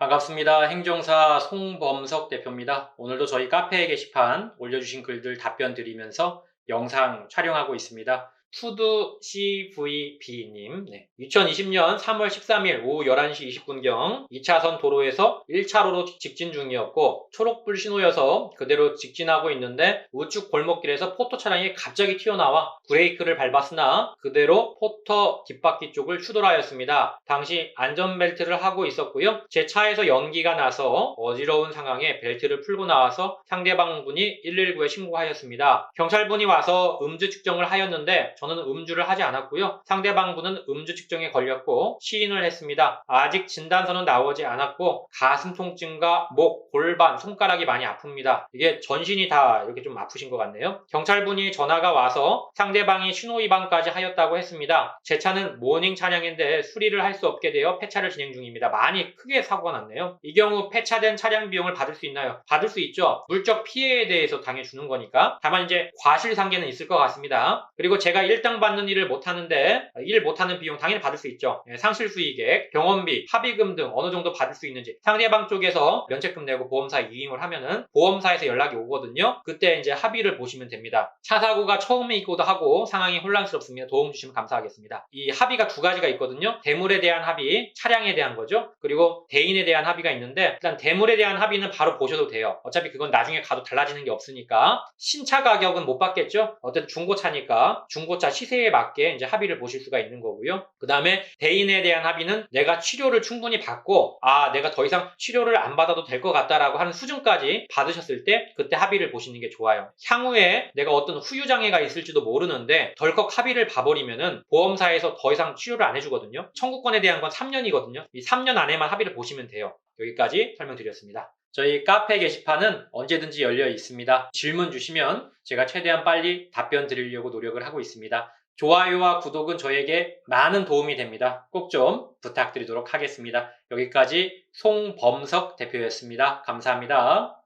반갑습니다. 행정사 송범석 대표입니다. 오늘도 저희 카페 게시판 올려주신 글들 답변 드리면서 영상 촬영하고 있습니다. 푸드 CVB님, 2020년 3월 13일 오후 11시 20분경 2차선 도로에서 1차로로 직진 중이었고 초록불 신호여서 그대로 직진하고 있는데 우측 골목길에서 포터 차량이 갑자기 튀어나와 브레이크를 밟았으나 그대로 포터 뒷바퀴 쪽을 추돌하였습니다. 당시 안전벨트를 하고 있었고요. 제 차에서 연기가 나서 어지러운 상황에 벨트를 풀고 나와서 상대방 분이 119에 신고하였습니다. 경찰분이 와서 음주 측정을 하였는데 저는 음주를 하지 않았고요. 상대방 분은 음주 측정에 걸렸고 시인을 했습니다. 아직 진단서는 나오지 않았고 가슴 통증과 목, 골반, 손가락이 많이 아픕니다. 이게 전신이 다 이렇게 좀 아프신 것 같네요. 경찰분이 전화가 와서 상대방이 신호위반까지 하였다고 했습니다. 제 차는 모닝 차량인데 수리를 할 수 없게 되어 폐차를 진행 중입니다. 많이 크게 사고가 났네요. 이 경우 폐차된 차량 비용을 받을 수 있나요? 받을 수 있죠. 물적 피해에 대해서 당해주는 거니까. 다만 이제 과실상계는 있을 것 같습니다. 그리고 제가 일당 받는 일을 못하는데 일 못하는 비용 당연히 받을 수 있죠. 예, 상실 수익액, 병원비, 합의금 등 어느 정도 받을 수 있는지 상대방 쪽에서 면책금 내고 보험사에 이임을 하면은 보험사에서 연락이 오거든요. 그때 이제 합의를 보시면 됩니다. 차 사고가 처음이기도 하고 상황이 혼란스럽습니다. 도움 주시면 감사하겠습니다. 이 합의가 두 가지가 있거든요. 대물에 대한 합의, 차량에 대한 거죠. 그리고 대인에 대한 합의가 있는데 일단 대물에 대한 합의는 바로 보셔도 돼요. 어차피 그건 나중에 가도 달라지는 게 없으니까 신차 가격은 못 받겠죠. 어쨌든 중고차니까 중고차 시세에 맞게 이제 합의를 보실 수가 있는 거고요. 그 다음에 대인에 대한 합의는 내가 치료를 충분히 받고 아 내가 더 이상 치료를 안 받아도 될 것 같다라고 하는 수준까지 받으셨을 때 그때 합의를 보시는 게 좋아요. 향후에 내가 어떤 후유 장애가 있을지도 모르는데 덜컥 합의를 봐버리면은 보험사에서 더 이상 치료를 안 해주거든요. 청구권에 대한 건 3년이거든요. 이 3년 안에만 합의를 보시면 돼요. 여기까지 설명드렸습니다. 저희 카페 게시판은 언제든지 열려 있습니다. 질문 주시면 제가 최대한 빨리 답변 드리려고 노력을 하고 있습니다. 좋아요와 구독은 저에게 많은 도움이 됩니다. 꼭 좀 부탁드리도록 하겠습니다. 여기까지 송범석 대표였습니다. 감사합니다.